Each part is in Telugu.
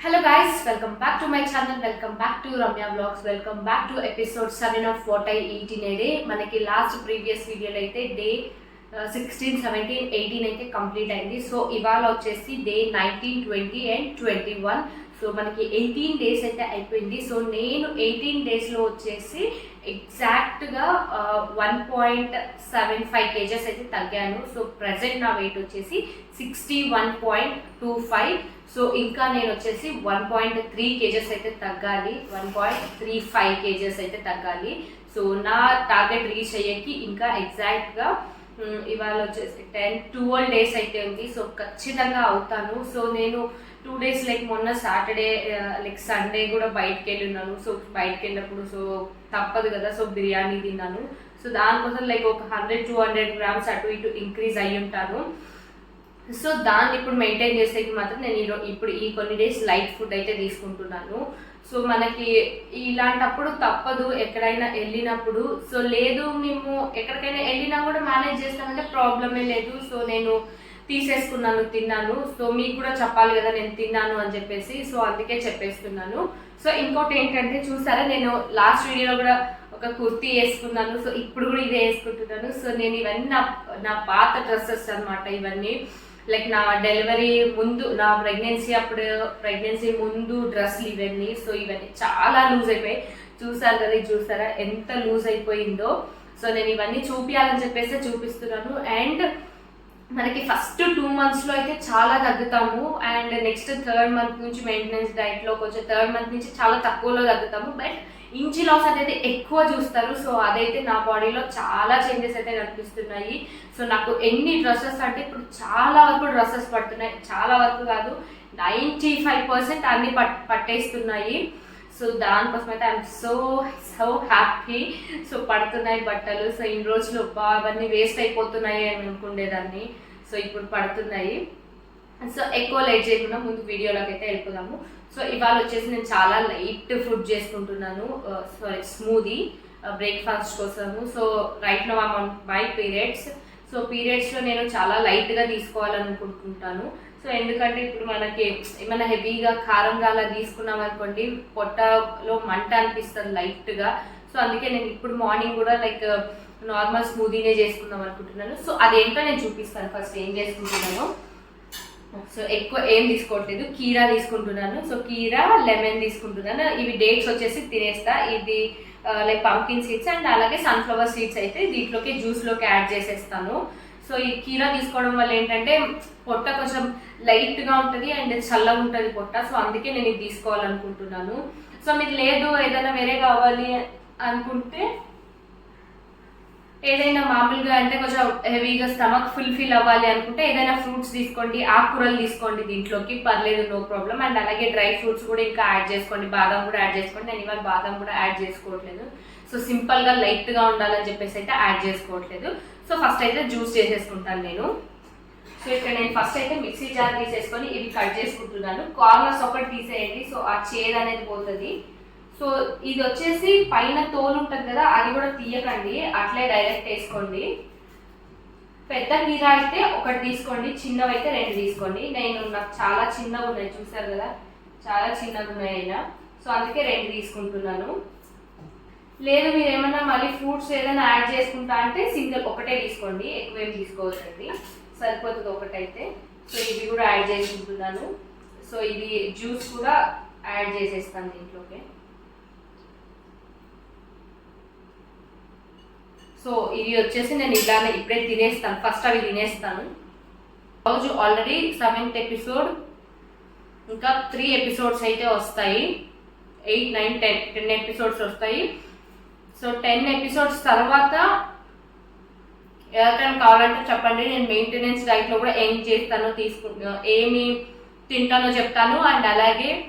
Hello guys welcome back to my channel welcome back to Ramya blogs welcome back to episode seven of what I eat in day మనకి లాస్ట్ ప్రీవియస్ వీడియోలో అయితే డే సిక్స్టీన్ సెవెంటీన్ ఎయిటీన్ అయితే కంప్లీట్ అయింది. సో ఇవాళ వచ్చేసి day nineteen twenty and twenty one so మనకి ఎయిటీన్ డేస్ అయితే అయిపోయింది. సో నేను ఎయిటీన్ డేస్లో వచ్చేసి ఎగ్జాక్ట్గా one point seven five kgs అయితే తగ్గాను. సో ప్రజెంట్ నా వెయిట్ వచ్చేసి sixty one point two five so ఇంకా నేను వచ్చేసి వన్ పాయింట్ త్రీ కేజెస్ అయితే తగ్గాలి one point three five kgs అయితే తగ్గాలి. సో నా టార్గెట్ రీచ్ అయ్యేకి ఇంకా ఎగ్జాక్ట్గా ఇవాళ వచ్చేసి టెన్ ట్వెల్వ్ డేస్ అయితే ఉంది. సో ఖచ్చితంగా అవుతాను. సో నేను టూ డేస్ లైక్ మొన్న సాటర్డే లైక్ సండే కూడా బయటకు వెళ్ళి ఉన్నాను సో బయటకు వెళ్ళినప్పుడు సో తప్పదు కదా సో బిర్యానీ తిన్నాను. సో దానికోసం లైక్ ఒక హండ్రెడ్ టూ హండ్రెడ్ గ్రామ్స్ అటు ఇటు ఇంక్రీజ్ అయ్యి ఉంటాను సో దాన్ని ఇప్పుడు మెయింటైన్ చేసేకి మాత్రం నేను ఈరో ఇప్పుడు ఈ కొన్ని డేస్ లైట్ ఫుడ్ అయితే తీసుకుంటున్నాను. సో మనకి ఇలాంటప్పుడు తప్పదు ఎక్కడైనా వెళ్ళినప్పుడు. సో లేదు మేము ఎక్కడికైనా వెళ్ళినా కూడా మేనేజ్ చేస్తామంటే ప్రాబ్లమే లేదు. సో నేను తీసేసుకున్నాను తిన్నాను. సో మీకు కూడా చెప్పాలి కదా నేను తిన్నాను అని చెప్పేసి. సో అందుకే చెప్పేస్తున్నాను. సో ఇంకోటి ఏంటంటే చూసారా నేను లాస్ట్ వీడియోలో కూడా ఒక కుర్తీ వేసుకున్నాను. సో ఇప్పుడు కూడా ఇదే వేసుకుంటున్నాను. సో నేను ఇవన్నీ నా నా పాత డ్రెస్సెస్ అనమాట ఇవన్నీ. లైక్ నా డెలివరీ ముందు నా ప్రెగ్నెన్సీ అప్పుడు ప్రెగ్నెన్సీ ముందు డ్రెస్లు ఇవన్నీ సో ఇవన్నీ చాలా లూజ్ అయిపోయాయి. చూసారు కదా చూసారా? ఎంత లూజ్ అయిపోయిందో. సో నేను ఇవన్నీ చూపించాలని చెప్పేసి చూపిస్తున్నాను. అండ్ మనకి ఫస్ట్ టూ మంత్స్లో అయితే చాలా తగ్గుతాము. అండ్ నెక్స్ట్ థర్డ్ మంత్ నుంచి మెయింటెనెన్స్ డైట్లో కొంచెం థర్డ్ మంత్ నుంచి చాలా తక్కువలో తగ్గుతాము. బట్ ఇంచి లాస్ అనేది ఎక్కువ చూస్తారు. సో అదైతే నా బాడీలో చాలా చేంజెస్ అయితే కనిపిస్తున్నాయి. సో నాకు ఎన్ని డ్రెస్సెస్ అంటే ఇప్పుడు చాలా వరకు డ్రెస్సెస్ పడుతున్నాయి. చాలా వరకు కాదు నైంటీ ఫైవ్ పర్సెంట్ అన్ని పట్ పట్టేస్తున్నాయి. సో దానికోసం అయితే I'm so so happy so పడుతున్నాయి బట్టలు. సో ఇన్ని రోజులు అవన్నీ వేస్ట్ అయిపోతున్నాయి అని అనుకునేదాన్ని. సో ఇప్పుడు పడుతున్నాయి. సో ఎక్కువ లేట్ చేయకుండా ముందు వీడియోలోకి అయితే వెళ్ళిపోదాము. సో ఇవాళ వచ్చేసి నేను చాలా లైట్ ఫుడ్ చేసుకుంటున్నాను సారీ స్మూదీ బ్రేక్ఫాస్ట్ కోసము. So right now on my periods so పీరియడ్స్లో నేను చాలా లైట్గా తీసుకోవాలనుకుంటుంటాను సో ఎందుకంటే ఇప్పుడు మనకి ఏమైనా హెవీగా కారంగా అలా తీసుకున్నాం అనుకోండి పొట్టలో మంట అనిపిస్తుంది లైట్గా సో అందుకే నేను ఇప్పుడు మార్నింగ్ కూడా లైక్ నార్మల్ స్మూదీనే చేసుకుందాం అనుకుంటున్నాను. సో అదేంటో నేను చూపిస్తాను. ఫస్ట్ ఏం చేసుకుంటున్నాను. సో ఎక్కువ ఏం తీసుకోవట్లేదు కీరా తీసుకుంటున్నాను. సో కీరా లెమన్ తీసుకుంటున్నాను. ఇవి డేట్స్ వచ్చేసి తినేస్తా. ఇది లైక్ పంకిన్ సీడ్స్ అండ్ అలాగే సన్ఫ్లవర్ సీడ్స్ అయితే దీంట్లోకి జ్యూస్లోకి యాడ్ చేసేస్తాను. సో ఈ కీరా తీసుకోవడం వల్ల ఏంటంటే పొట్ట కొంచెం లైట్గా ఉంటుంది అండ్ చల్లగా ఉంటుంది పొట్ట. సో అందుకే నేను ఇది తీసుకోవాలనుకుంటున్నాను. సో మీకు లేదు ఏదైనా వేరే కావాలి అనుకుంటే ఏదైనా మామూలుగా అంటే కొంచెం హెవీగా స్టమక్ ఫుల్ఫిల్ అవ్వాలి అనుకుంటే ఏదైనా ఫ్రూట్స్ తీసుకోండి ఆకుకూరలు తీసుకోండి దీంట్లోకి. పర్లేదు నో ప్రాబ్లం. అండ్ అలాగే డ్రై ఫ్రూట్స్ కూడా ఇంకా యాడ్ చేసుకోండి. బాదం కూడా యాడ్ చేసుకోండి. నేను ఇవాళ బాదం కూడా యాడ్ చేసుకోవట్లేదు. సో సింపుల్గా లైట్గా ఉండాలని చెప్పేసి అయితే యాడ్ చేసుకోవట్లేదు. సో ఫస్ట్ అయితే జ్యూస్ చేసేసుకుంటాను నేను. సో ఇక్కడ నేను ఫస్ట్ అయితే మిక్సీ జార్ తీసేసుకొని ఇవి కట్ చేసుకుంటున్నాను. కార్నర్స్ ఒకటి తీసేయండి. సో ఆ చేదు అనేది పోతుంది. సో ఇది వచ్చేసి పైన తోలు ఉంటుంది కదా అది కూడా తీయకండి. అట్లే డైరెక్ట్ వేసుకోండి. పెద్ద కీర అయితే ఒకటి తీసుకోండి చిన్నవి అయితే రెండు తీసుకోండి. నేను నాకు చాలా చిన్నగా ఉన్నాయి చూసారు కదా? చాలా చిన్నగా ఉన్నాయి అయినా సో అందుకే రెండు తీసుకుంటున్నాను. లేదు మీరు ఏమైనా మళ్ళీ ఫ్రూట్స్ ఏదైనా యాడ్ చేసుకుంటా అంటే సింగిల్ ఒకటే తీసుకోండి. ఎక్కువ ఏం తీసుకోవచ్చండి సరిపోతుంది ఒకటైతే. సో ఇవి కూడా యాడ్ చేసుకుంటున్నాను. సో ఇది జ్యూస్ కూడా యాడ్ చేసేస్తాను దీంట్లోకి. సో ఇవి వచ్చేసి నేను ఇలానే ఇప్పుడే తినేస్తాను. ఫస్ట్ అవి తినేస్తాను. రోజు ఆల్రెడీ సెవెంత్ ఎపిసోడ్ ఇంకా త్రీ ఎపిసోడ్స్ అయితే వస్తాయి. Eight nine ten ten episodes వస్తాయి. సో టెన్ ఎపిసోడ్స్ తర్వాత ఎవరికైనా కావాలంటే చెప్పండి. నేను మెయింటెనెన్స్ డైట్లో కూడా ఏం చేస్తానో తీసుకుంటా ఏమి తింటానో చెప్తాను. అండ్ అలాగే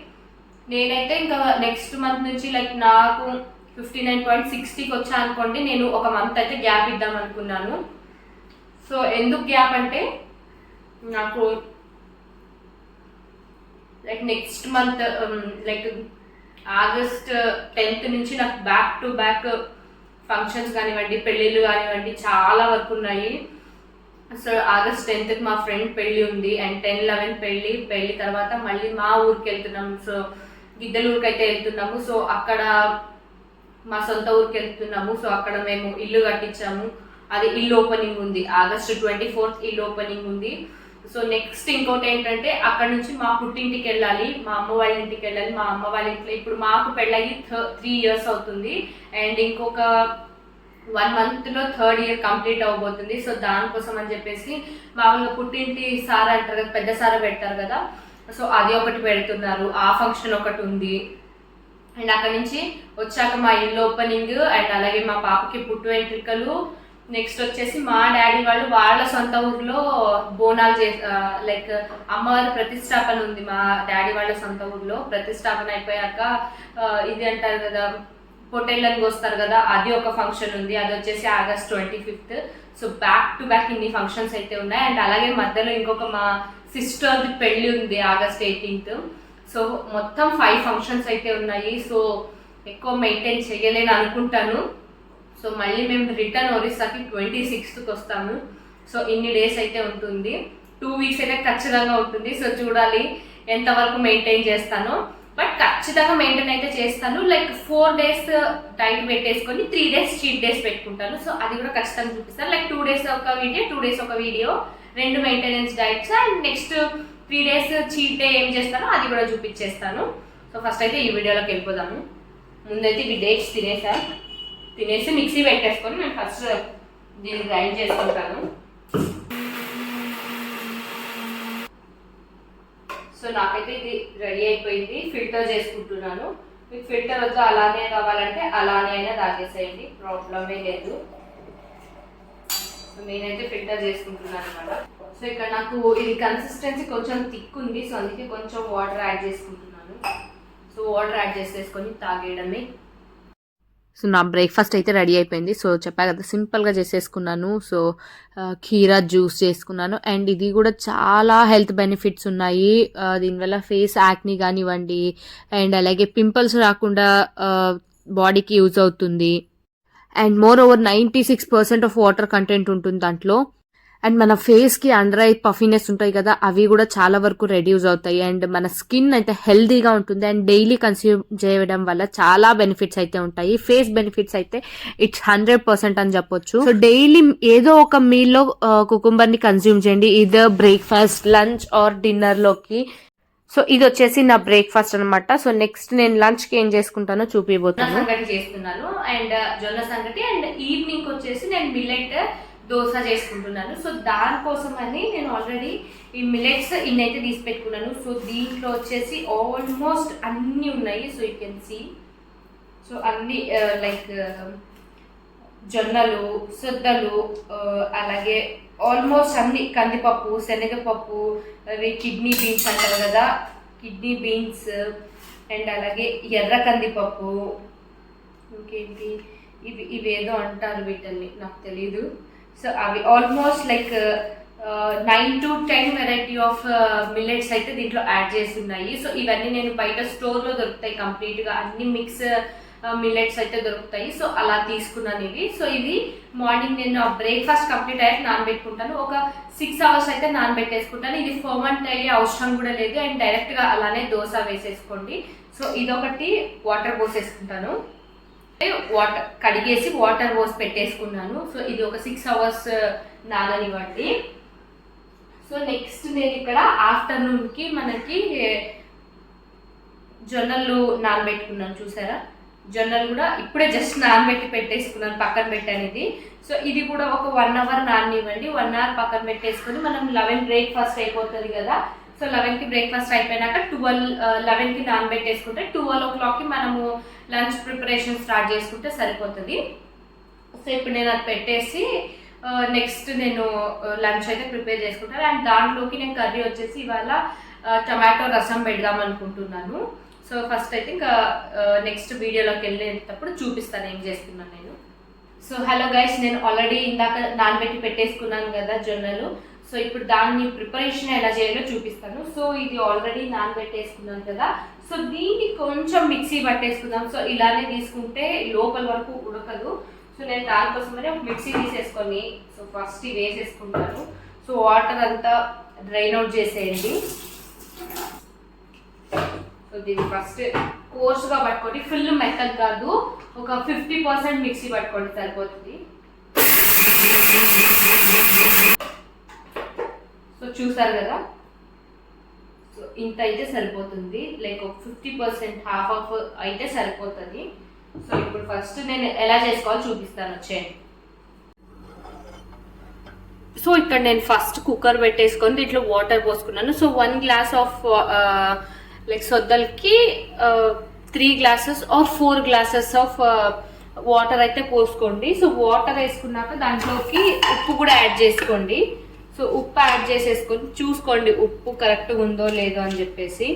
నేనైతే ఇంకా నెక్స్ట్ మంత్ నుంచి లైక్ నాకు ఫిఫ్టీ నైన్ పాయింట్ సిక్స్టీకి వచ్చా అనుకోండి నేను ఒక మంత్ అయితే గ్యాప్ ఇద్దాం అనుకున్నాను. సో ఎందుకు గ్యాప్ అంటే నాకు like next month like August tenth నుంచి నాకు బ్యాక్ టు బ్యాక్ ఫంక్షన్స్ కానివ్వండి పెళ్ళిళ్ళు కానివ్వండి చాలా వరకు ఉన్నాయి. సో ఆగస్ట్ టెన్త్కి మా ఫ్రెండ్ పెళ్ళి ఉంది అండ్ టెన్ లెవెన్ పెళ్ళి పెళ్ళి తర్వాత మళ్ళీ మా ఊరికి వెళ్తున్నాం. సో గిద్దలూరుకి అయితే వెళ్తున్నాము. సో అక్కడ మా సొంత ఊరికి వెళ్తున్నాము సో అక్కడ మేము ఇల్లు కట్టించాము. అది ఇల్లు ఓపెనింగ్ ఉంది. ఆగస్ట్ ట్వంటీ ఫోర్త్ ఇల్లు ఓపెనింగ్ ఉంది. సో నెక్స్ట్ ఇంకోటి ఏంటంటే అక్కడ నుంచి మా పుట్టింటికి వెళ్ళాలి మా అమ్మ వాళ్ళ ఇంటికి వెళ్ళాలి మా అమ్మ వాళ్ళ ఇంట్లో ఇప్పుడు మాకు పెళ్ళయి త్రీ ఇయర్స్ అవుతుంది. అండ్ ఇంకొక వన్ మంత్లో థర్డ్ ఇయర్ కంప్లీట్ అవబోతుంది. సో దానికోసం అని చెప్పేసి మామూలుగా పుట్టింటి సార అంటారు కదా పెద్ద సార పెడతారు కదా. సో అది ఒకటి పెడుతున్నారు. ఆ ఫంక్షన్ ఒకటి ఉంది. అండ్ అక్కడ నుంచి వచ్చాక మా ఇల్లు ఓపెనింగ్ అండ్ అలాగే మా పాపకి పుట్టు వెంట్రుకలు నెక్స్ట్ వచ్చేసి మా డాడీ వాళ్ళు వాళ్ళ సొంత ఊర్లో బోనాలు చే లైక్ అమ్మవారి ప్రతిష్టాపన ఉంది మా డాడీ వాళ్ళ సొంత ఊర్లో. ప్రతిష్టాపన అయిపోయాక ఇది అంటారు కదా పొట్టేళ్ళని వస్తారు కదా అది ఒక ఫంక్షన్ ఉంది. అది వచ్చేసి August twenty fifth. So back to back ఇన్ని ఫంక్షన్స్ అయితే ఉన్నాయి. అండ్ అలాగే మధ్యలో ఇంకొక మా సిస్టర్ది పెళ్ళి ఉంది ఆగస్ట్ ఎయిటీన్త్ సో మొత్తం ఫైవ్ ఫంక్షన్స్ అయితే ఉన్నాయి. సో ఎక్కువ మెయింటైన్ చేయలేని అనుకుంటాను. సో మళ్ళీ మేము రిటర్న్ ఒరిస్సాకి ట్వంటీ సిక్స్త్కి వస్తాము. సో ఇన్ని డేస్ అయితే ఉంటుంది. టూ వీక్స్ అయితే ఖచ్చితంగా ఉంటుంది. సో చూడాలి ఎంతవరకు మెయింటైన్ చేస్తానో. బట్ ఖచ్చితంగా మెయింటైన్ అయితే చేస్తాను. లైక్ ఫోర్ డేస్ డైట్ పెట్టేసుకొని త్రీ డేస్ చీట్ డేస్ పెట్టుకుంటాను. సో అది కూడా ఖచ్చితంగా చూపిస్తాను. లైక్ టూ డేస్ ఒక వీడియో టూ డేస్ ఒక వీడియో. రెండు maintenance diets and next three days cheat day ఏం చేస్తానో అది కూడా చూపించేస్తాను. సో ఫస్ట్ అయితే ఈ వీడియోలోకి వెళ్ళిపోదాము. ముందైతే ఇవి డేట్స్ తినేసా. తినేసి మిక్సీ పెట్టేసుకొని నేను ఫస్ట్ దీన్ని గ్రైండ్ చేసుకుంటాను. సో నాకైతే ఇది రెడీ అయిపోయింది. ఫిల్టర్ చేసుకుంటున్నాను. మీకు ఫిల్టర్ వద్దు అలానే కావాలంటే అలానే అయినా తాగేసేయండి. ప్రాబ్లమే లేదు. సో నేనైతే ఫిల్టర్ చేసుకుంటున్నాను అనమాట సో ఇక్కడ నాకు ఇది కన్సిస్టెన్సీ కొంచెం థిక్ ఉంది సో అందుకే కొంచెం వాటర్ యాడ్ చేసుకుంటున్నాను. సో వాటర్ యాడ్ చేసేసుకొని తాగేయడమే. సో నా బ్రేక్ఫాస్ట్ అయితే రెడీ అయిపోయింది. సో చెప్పా కదా సింపుల్గా చేసేసుకున్నాను. సో కీరా జ్యూస్ చేసుకున్నాను. అండ్ ఇది కూడా చాలా హెల్త్ బెనిఫిట్స్ ఉన్నాయి. దీనివల్ల ఫేస్ యాక్ని కానివ్వండి అండ్ అలాగే పింపుల్స్ రాకుండా బాడీకి యూజ్ అవుతుంది. And moreover ninety six percent of water content ఉంటుంది దాంట్లో. అండ్ మన ఫేస్కి అండర్ ఐ పఫీనెస్ ఉంటాయి కదా అవి కూడా చాలా వరకు రెడ్యూస్ అవుతాయి. అండ్ మన స్కిన్ అయితే హెల్దీగా ఉంటుంది. అండ్ డైలీ కన్స్యూమ్ చేయడం వల్ల చాలా బెనిఫిట్స్ అయితే ఉంటాయి. ఫేస్ బెనిఫిట్స్ అయితే ఇట్స్ హండ్రెడ్ పర్సెంట్ అని చెప్పొచ్చు. సో డైలీ ఏదో ఒక మీల్లో కుకుంబర్ని కన్స్యూమ్ చేయండి. ఇదర్ బ్రేక్ఫాస్ట్ లంచ్ ఆర్ డిన్నర్లోకి సో ఇది వచ్చేసి నా బ్రేక్ఫాస్ట్ అనమాట సో నెక్స్ట్ నేను లంచ్కి ఏం చేసుకుంటానో చూపిపోతాను సంగటి చేస్తున్నాను. అండ్ జొన్న సంగటి. అండ్ ఈవినింగ్ వచ్చేసి నేను మిల్లెట్ దోశ చేసుకుంటున్నాను. సో దానికోసం అని నేను ఆల్రెడీ ఈ మిలెట్స్ ఇన్ అయితే తీసి పెట్టుకున్నాను. సో దీంట్లో వచ్చేసి ఆల్మోస్ట్ అన్నీ ఉన్నాయి. So you can see so అన్ని లైక్ uh, uh, జొన్నలు సొద్దలు uh, అలాగే ఆల్మోస్ట్ అన్ని కందిపప్పు శనగపప్పు అవి కిడ్నీ బీన్స్ అంటారు కదా. కిడ్నీ బీన్స్ అండ్ అలాగే ఎర్ర కందిపప్పు. ఇంకేంటి? ఇవి ఇవేదో అంటారు వీటల్ని నాకు తెలీదు. సో అవి almost like nine to ten variety of millets అయితే దీంట్లో యాడ్ చేసి ఉన్నాయి సో ఇవన్నీ నేను బయట స్టోర్లో దొరుకుతాయి కంప్లీట్గా అన్ని మిక్స్ మిల్లెట్స్ uh, అయితే దొరుకుతాయి. సో అలా తీసుకున్నాను ఇవి. సో ఇది మార్నింగ్ నేను బ్రేక్ఫాస్ట్ కంప్లీట్ అయ్యాక నానబెట్టుకుంటాను. ఒక సిక్స్ అవర్స్ అయితే నానబెట్టేసుకుంటాను. ఇది ఫర్మెంట్ అయ్యే అవసరం కూడా లేదు. అండ్ డైరెక్ట్గా అలానే దోశ వేసేసుకోండి. సో ఇదొకటి వాటర్ పోసేసుకుంటాను. వాటర్ కడిగేసి వాటర్ పోసి పెట్టేసుకున్నాను. సో ఇది ఒక సిక్స్ అవర్స్ uh, నాననివ్వండి. సో నెక్స్ట్ నేను ఇక్కడ ఆఫ్టర్నూన్కి మనకి uh, జొన్నలు నానబెట్టుకున్నాను చూసారా? జొన్నలు కూడా ఇప్పుడే జస్ట్ నానబెట్టి పెట్టేసుకున్నాను పక్కన పెట్టాను ఇది సో ఇది కూడా ఒక వన్ అవర్ నాననివ్వండి. వన్ అవర్ పక్కన పెట్టేసుకొని మనం లెవెన్ బ్రేక్ఫాస్ట్ అయిపోతుంది కదా. సో లెవెన్కి బ్రేక్ఫాస్ట్ అయిపోయినాక ట్వెల్వ్ లెవెన్కి నానబెట్టేసుకుంటే ట్వెల్వ్ ఓ క్లాక్కి మనము లంచ్ ప్రిపరేషన్ స్టార్ట్ చేసుకుంటే సరిపోతుంది. సో ఇప్పుడు నేను అది పెట్టేసి నెక్స్ట్ నేను లంచ్ అయితే ప్రిపేర్ చేసుకుంటాను. అండ్ దాంట్లోకి నేను కర్రీ వచ్చేసి ఇవాళ టమాటో రసం పెడదాం అనుకుంటున్నాను. సో ఫస్ట్ అయితే ఇంకా నెక్స్ట్ వీడియోలోకి వెళ్ళేటప్పుడు చూపిస్తాను ఏం చేస్తున్నాను నేను. సో హలో గైస్ నేను ఆల్రెడీ ఇందాక నానబెట్టి పెట్టేసుకున్నాను కదా జొన్నలు. సో ఇప్పుడు దాన్ని ప్రిపరేషన్ ఎలా చేయాలో చూపిస్తాను. సో ఇది ఆల్రెడీ నానబెట్టేసుకున్నాను కదా. సో దీన్ని కొంచెం మిక్సీ పట్టేసుకుందాం. సో ఇలానే తీసుకుంటే లోపల వరకు ఉడకదు. సో నేను దానికోసమనే ఒక మిక్సీ తీసేసుకొని సో ఫస్ట్ ఇవి వేసేసుకుంటాను. సో వాటర్ అంతా డ్రైన్ అవుట్ చేసేయండి. సో దీన్ని ఫస్ట్ కోర్స్గా పట్టుకోండి ఫుల్ మెత్తగా కాదు ఒక ఫిఫ్టీ పర్సెంట్ మిక్సీ పట్టుకోండి సరిపోతుంది. సో చూసారు కదా? సో ఇంత అయితే సరిపోతుంది. లైక్ ఒక ఫిఫ్టీ పర్సెంట్ హాఫ్ ఆఫ్ అయితే సరిపోతుంది. సో ఇప్పుడు ఫస్ట్ నేను ఎలా చేసుకోవాలో చూపిస్తాను. వచ్చేయండి. సో ఇక్కడ నేను ఫస్ట్ కుక్కర్ పెట్టేసుకొని దీంట్లో water పోసుకున్నాను. So one glass of like సొద్దలకి three glasses or four glasses of water అయితే పోసుకోండి. సో వాటర్ వేసుకున్నాక దాంట్లోకి ఉప్పు కూడా యాడ్ చేసుకోండి. సో ఉప్పు యాడ్ చేసేసుకొని చూసుకోండి ఉప్పు కరెక్ట్గా ఉందో లేదో అని చెప్పేసి.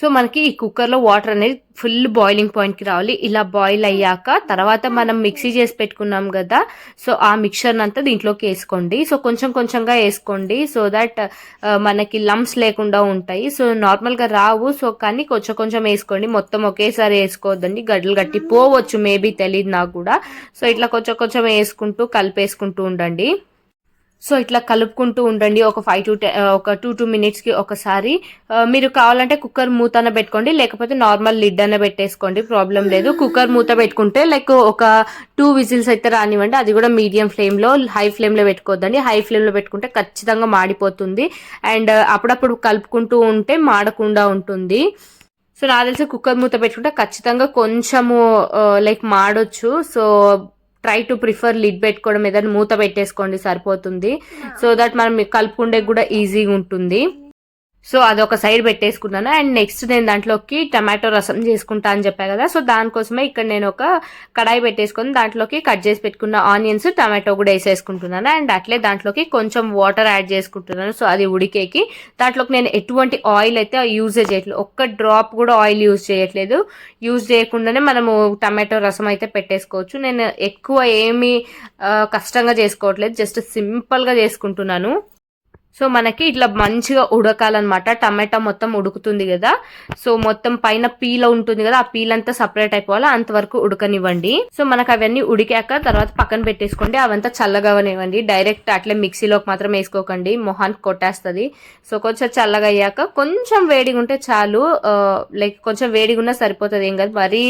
సో మనకి ఈ కుక్కర్లో వాటర్ అనేది ఫుల్ బాయిలింగ్ పాయింట్కి రావాలి. ఇలా బాయిల్ అయ్యాక తర్వాత మనం మిక్సీ చేసి పెట్టుకున్నాం కదా సో ఆ మిక్చర్ అంతా దీంట్లోకి వేసుకోండి. సో కొంచెం కొంచెంగా వేసుకోండి. సో దట్ మనకి లమ్స్ లేకుండా ఉంటాయి. సో నార్మల్గా రావు. సో కానీ కొంచెం కొంచెం వేసుకోండి. మొత్తం ఒకేసారి వేసుకోవద్దండి. గడ్డలు గట్టి పోవచ్చు మేబీ తెలియదు నాకు కూడా. సో ఇట్లా కొంచెం కొంచెం వేసుకుంటూ కలిపేసుకుంటూ ఉండండి. సో ఇట్లా కలుపుకుంటూ ఉండండి ఒక ఫైవ్ టు ఒక టూ టూ మినిట్స్కి ఒకసారి. మీరు కావాలంటే కుక్కర్ మూతన పెట్టుకోండి లేకపోతే నార్మల్ లిడ్ అన్న పెట్టేసుకోండి ప్రాబ్లం లేదు. కుక్కర్ మూత పెట్టుకుంటే లైక్ ఒక టూ విజిల్స్ అయితే రానివ్వండి అది కూడా మీడియం ఫ్లేమ్లో హై ఫ్లేమ్లో పెట్టుకోవద్దండి. హై ఫ్లేమ్లో పెట్టుకుంటే ఖచ్చితంగా మాడిపోతుంది. అండ్ అప్పుడప్పుడు కలుపుకుంటూ ఉంటే మాడకుండా ఉంటుంది. సో నాకు తెలిసి కుక్కర్ మూత పెట్టుకుంటే ఖచ్చితంగా కొంచెము like మాడొచ్చు. So try to prefer lid పెట్టుకోవడం ఏదైనా మూత పెట్టేసుకోండి సరిపోతుంది. సో దట్ మనం కలుపుకుండే కూడా ఈజీగా ఉంటుంది. సో అదొక సైడ్ పెట్టేసుకున్నాను. అండ్ నెక్స్ట్ నేను దాంట్లోకి టమాటో రసం చేసుకుంటా అని చెప్పా కదా సో దానికోసమే ఇక్కడ నేను ఒక కడాయి పెట్టేసుకొని దాంట్లోకి కట్ చేసి పెట్టుకున్న ఆనియన్స్ టమాటో కూడా వేసేసుకుంటున్నాను. అండ్ అట్లే దాంట్లోకి కొంచెం వాటర్ యాడ్ చేసుకుంటున్నాను. సో అది ఉడికేకి. దాంట్లోకి నేను ఎటువంటి ఆయిల్ అయితే యూజ్ చేయట్లేదు. ఒక్క డ్రాప్ కూడా ఆయిల్ యూజ్ చేయట్లేదు. యూజ్ చేయకుండానే మనము టమాటో రసం అయితే పెట్టేసుకోవచ్చు. నేను ఎక్కువ ఏమీ కష్టంగా చేసుకోవట్లేదు. జస్ట్ సింపుల్గా చేసుకుంటున్నాను. సో మనకి ఇట్లా మంచిగా ఉడకాలన్నమాట. టమాటా మొత్తం ఉడుకుతుంది కదా. సో మొత్తం పైన పీల ఉంటుంది కదా ఆ పీల్ అంతా సపరేట్ అయిపోవాలి అంతవరకు ఉడకనివ్వండి. సో మనకు అవన్నీ ఉడికాక తర్వాత పక్కన పెట్టేసుకోండి. అవంతా చల్లగా అవనివ్వండి డైరెక్ట్ అట్లే మిక్సీలోకి మాత్రం వేసుకోకండి. మొహానికి కొట్టేస్తుంది. సో కొంచెం చల్లగా అయ్యాక కొంచెం వేడిగా ఉంటే చాలు. లైక్ కొంచెం వేడిగా ఉన్నా సరిపోతుంది. ఏం కాదు మరీ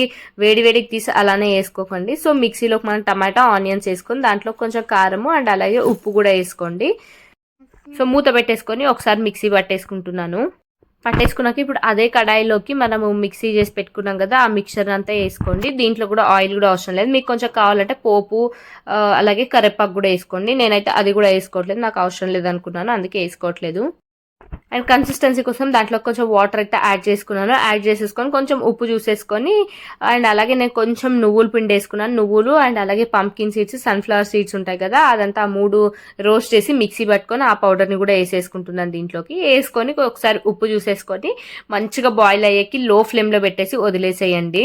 వేడి వేడికి తీసి అలానే వేసుకోకండి. సో మిక్సీలోకి మనం టమాటా ఆనియన్స్ వేసుకొని దాంట్లో కొంచెం కారము అండ్ అలాగే ఉప్పు కూడా వేసుకోండి. సో మూత పెట్టేసుకొని ఒకసారి మిక్సీ పట్టేసుకుంటున్నాను. పట్టేసుకున్నాక ఇప్పుడు అదే కడాయిలోకి మనము మిక్సీ చేసి పెట్టుకున్నాం కదా ఆ మిక్చర్ అంతా వేసుకోండి. దీంట్లో కూడా ఆయిల్ కూడా అవసరం లేదు. మీకు కొంచెం కావాలంటే పోపు అలాగే కరివేపాకు కూడా వేసుకోండి. నేనైతే అది కూడా వేసుకోవట్లేదు. నాకు అవసరం లేదు అనుకున్నాను అందుకే వేసుకోవట్లేదు. అండ్ కన్సిస్టెన్సీ కోసం దాంట్లో కొంచెం వాటర్ అయితే యాడ్ చేసుకున్నాను. యాడ్ చేసేసుకొని కొంచెం ఉప్పు చూసేసుకొని అండ్ అలాగే నేను కొంచెం నువ్వులు పిండి వేసుకున్నాను. నువ్వులు అండ్ అలాగే పంకిన్ సీడ్స్ సన్ఫ్లవర్ సీడ్స్ ఉంటాయి కదా అదంతా మూడు రోస్ట్ చేసి మిక్సీ పట్టుకొని ఆ పౌడర్ని కూడా వేసేసుకుంటున్నాను దీంట్లోకి. వేసుకొని ఒకసారి ఉప్పు చూసేసుకొని మంచిగా బాయిల్ అయ్యేకి లో ఫ్లేమ్లో పెట్టేసి వదిలేసేయండి.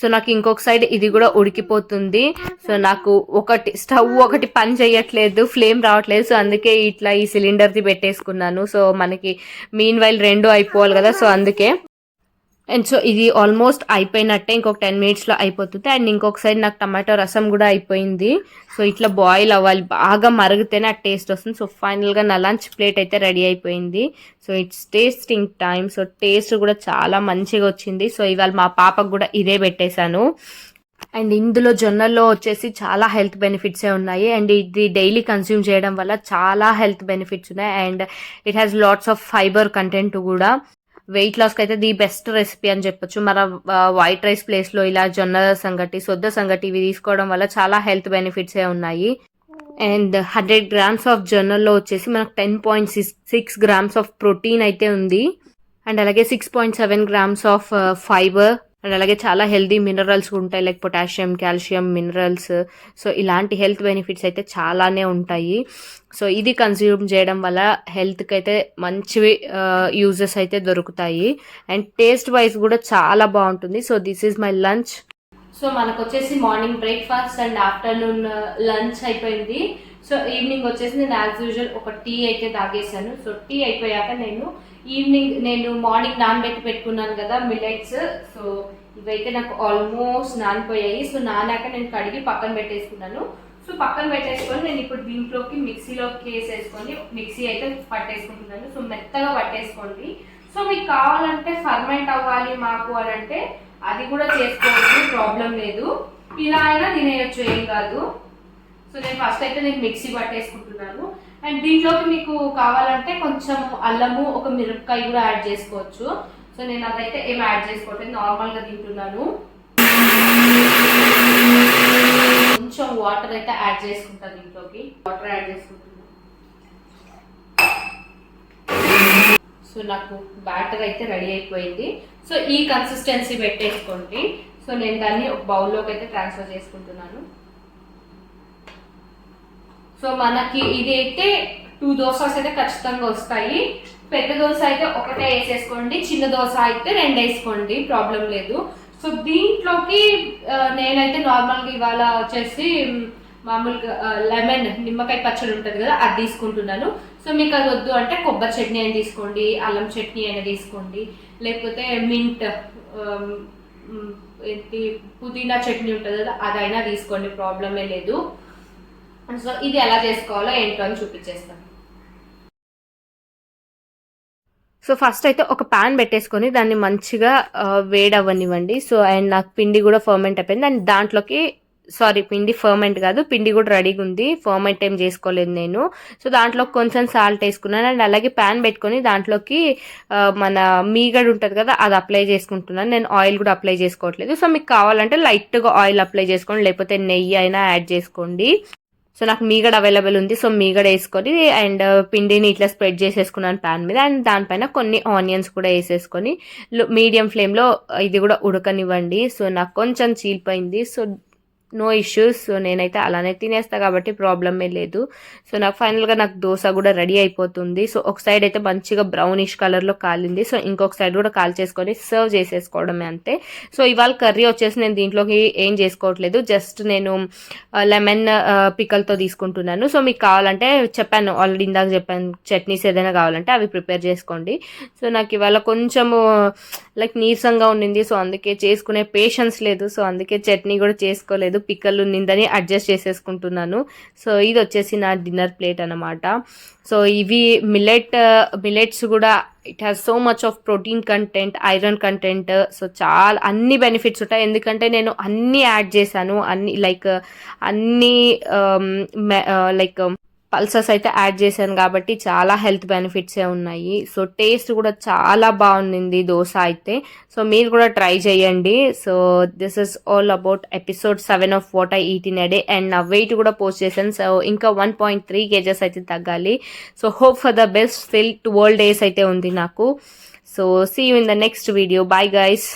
సో నాకు ఇంకొక సైడ్ ఇది కూడా ఉడికిపోతుంది. సో నాకు ఒకటి స్టవ్ ఒకటి పని చేయట్లేదు ఫ్లేమ్ రావట్లేదు. సో అందుకే ఇట్లా ఈ సిలిండర్ది పెట్టేసుకున్నాను. సో మనకి మీన్ వైల్ రెండు అయిపోవాలి కదా సో అందుకే. అండ్ సో ఇది ఆల్మోస్ట్ అయిపోయినట్టే ఇంకొక టెన్ మినిట్స్లో అయిపోతుంది. అండ్ ఇంకొక సైడ్ నాకు టమాటో రసం కూడా అయిపోయింది. సో ఇట్లా బాయిల్ అవ్వాలి. బాగా మరిగితేనే ఆ టేస్ట్ వస్తుంది. సో ఫైనల్గా నా లంచ్ ప్లేట్ అయితే రెడీ అయిపోయింది. So it's tasting time so taste కూడా చాలా మంచిగా వచ్చింది. సో ఇవాళ మా పాపకు కూడా ఇదే పెట్టేశాను. అండ్ ఇందులో జొన్నల్లో వచ్చేసి చాలా హెల్త్ బెనిఫిట్సే ఉన్నాయి. అండ్ ఇది డైలీ కన్స్యూమ్ చేయడం వల్ల చాలా హెల్త్ బెనిఫిట్స్ ఉన్నాయి. And it has lots of fibre content కూడా. వెయిట్ లాస్కి అయితే ది బెస్ట్ రెసిపీ అని చెప్పొచ్చు. మన వైట్ రైస్ ప్లేస్లో ఇలా జొన్న సంగటి సొద్ద సంగటి ఇవి తీసుకోవడం వల్ల చాలా హెల్త్ బెనిఫిట్సే ఉన్నాయి. అండ్ హండ్రెడ్ గ్రామ్స్ ఆఫ్ జొన్నల్లో వచ్చేసి మనకు ten point six six grams of protein అయితే ఉంది. అండ్ అలాగే six point seven grams of fibre and అలాగే చాలా హెల్దీ మినరల్స్ ఉంటాయి like potassium calcium minerals. So ఇలాంటి హెల్త్ బెనిఫిట్స్ అయితే చాలానే ఉంటాయి. సో ఇది కన్జ్యూమ్ చేయడం వల్ల హెల్త్కి అయితే మంచివి యూజెస్ అయితే దొరుకుతాయి. అండ్ టేస్ట్ వైజ్ కూడా చాలా బాగుంటుంది. So this is my lunch. So మనకు వచ్చేసి morning breakfast and afternoon uh, lunch అయిపోయింది. సో ఈవినింగ్ వచ్చేసి నేను యాజ్ యూజువల్ ఒక టీ అయితే తాగేసాను సో టీ అయిపోయాక నేను ఈవినింగ్ నేను మార్నింగ్ నానబెట్టి పెట్టుకున్నాను కదా మిల్లెట్స్. సో ఇవైతే నాకు ఆల్మోస్ట్ నానిపోయాయి. సో నానాక నేను కడిగి పక్కన పెట్టేసుకున్నాను. సో పక్కన పెట్టేసుకొని నేను ఇప్పుడు దీంట్లోకి మిక్సీలోకి వేసేసుకొని మిక్సీ అయితే పట్టేసుకుంటున్నాను. సో మెత్తగా పట్టేసుకోండి. సో మీకు కావాలంటే ఫర్మెంట్ అవ్వాలి మాకు అని అంటే అది కూడా చేసుకోవచ్చు ప్రాబ్లం లేదు. ఇలా అయినా తినేయచ్చు ఏం కాదు. సో నేను ఫస్ట్ అయితే నేను మిక్సీ పట్టేసుకుంటున్నాను. అండ్ దీంట్లోకి మీకు కావాలంటే కొంచెం అల్లము ఒక మిరపకాయ కూడా యాడ్ చేసుకోవచ్చు. సో నేను అదైతే ఏం యాడ్ చేసుకోవట్లేదు నార్మల్గా తింటున్నాను. కొంచెం వాటర్ అయితే యాడ్ చేసుకుంటాను దీంట్లోకి. వాటర్ యాడ్ చేసుకుంటున్నాను. సో నాకు బ్యాటర్ అయితే రెడీ అయిపోయింది. సో ఈ కన్సిస్టెన్సీ పెట్టేసుకోండి. సో నేను దాన్ని ఒక బౌల్లోకి అయితే ట్రాన్స్ఫర్ చేసుకుంటున్నాను. సో మనకి ఇది అయితే టూ దోసాస్ అయితే ఖచ్చితంగా వస్తాయి. పెద్ద దోశ అయితే ఒకటే వేసేసుకోండి. చిన్న దోశ అయితే రెండు వేసుకోండి. ప్రాబ్లం లేదు. సో దీంట్లోకి నేనైతే నార్మల్గా ఇవాళ వచ్చేసి మామూలుగా లెమన్ నిమ్మకాయ పచ్చడి ఉంటుంది కదా అది తీసుకుంటున్నాను. సో మీకు అది వద్దు అంటే కొబ్బరి చట్నీ అయినా తీసుకోండి అల్లం చట్నీ అయినా తీసుకోండి లేకపోతే మింట్ ఏంటి పుదీనా చట్నీ ఉంటుంది కదా అదైనా తీసుకోండి ప్రాబ్లమే లేదు. సో ఇది ఎలా చేసుకోవాలో ఏంటో అని చూపించేస్తాను సో ఫస్ట్ అయితే ఒక ప్యాన్ పెట్టేసుకొని దాన్ని మంచిగా ఆ, వేడవ్వనివ్వండి. సో అండ్ నాకు పిండి కూడా ఫర్మెంట్ అయిపోయింది. అండ్ దాంట్లోకి సారీ పిండి ఫర్మెంట్ కాదు పిండి కూడా రెడీగా ఉంది. ఫర్మెంట్ ఏం చేసుకోలేదు నేను. సో దాంట్లో కొంచెం సాల్ట్ వేసుకున్నాను అండ్ అలాగే ప్యాన్ పెట్టుకొని దాంట్లోకి మన మీగడ ఉంటుంది కదా అది అప్లై చేసుకుంటున్నాను. నేను ఆయిల్ కూడా అప్లై చేసుకోవట్లేదు. సో మీకు కావాలంటే లైట్గా ఆయిల్ అప్లై చేసుకోండి లేకపోతే నెయ్యి అయినా యాడ్ చేసుకోండి. సో నాకు మీగడ అవైలబుల్ ఉంది. సో మీగడ వేసుకొని అండ్ పిండిని ఇట్లా స్ప్రెడ్ చేసేసుకున్నాను ప్యాన్ మీద. అండ్ దానిపైన కొన్ని ఆనియన్స్ కూడా వేసేసుకొని మీడియం ఫ్లేమ్లో ఇది కూడా ఉడకనివ్వండి. సో నాకు కొంచెం చీలిపోయింది. సో నో ఇష్యూస్ సో నేనైతే అలానే తినేస్తా కాబట్టి ప్రాబ్లమే లేదు. సో నాకు ఫైనల్గా నాకు దోశ కూడా రెడీ అయిపోతుంది. సో ఒక సైడ్ అయితే మంచిగా బ్రౌనిష్ కలర్లో కాలింది. సో ఇంకొక సైడ్ కూడా కాల్ చేసుకొని సర్వ్ చేసేసుకోవడమే అంతే. సో ఇవాళ కర్రీ వచ్చేసి నేను దీంట్లోకి ఏం చేసుకోవట్లేదు. జస్ట్ నేను లెమన్ పికల్తో తీసుకుంటున్నాను. సో మీకు కావాలంటే చెప్పాను. ఆల్రెడీ ఇందాక చెప్పాను. చట్నీస్ ఏదైనా కావాలంటే అవి ప్రిపేర్ చేసుకోండి. సో నాకు ఇవాళ కొంచెము లైక్ నీరసంగా ఉండింది. సో అందుకే చేసుకునే పేషెన్స్ లేదు. సో అందుకే చట్నీ కూడా చేసుకోలేదు. పిక్కలు నిందని అడ్జస్ట్ చేసేసుకుంటున్నాను. సో ఇది వచ్చేసి నా డిన్నర్ ప్లేట్ అనమాట సో ఇవి మిల్లెట్ మిల్లెట్స్ uh, కూడా it has so much of protein content iron content so చాలా అన్ని బెనిఫిట్స్ ఉంటాయి. ఎందుకంటే నేను అన్నీ యాడ్ చేశాను. అన్ని లైక్ అన్ని um, లైక్ పల్సెస్ అయితే యాడ్ చేశాను కాబట్టి చాలా హెల్త్ బెనిఫిట్సే ఉన్నాయి. సో టేస్ట్ కూడా చాలా బాగుంది దోశ అయితే. సో మీరు కూడా ట్రై చేయండి. So this is all about episode seven of what I eat in and నా వెయిట్ కూడా పోస్ట్ చేశాను. సో ఇంకా వన్ పాయింట్ త్రీ కేజెస్ అయితే తగ్గాలి. So hope for the best. Still twelve days అయితే ఉంది నాకు. So see you in the next video. Bye guys.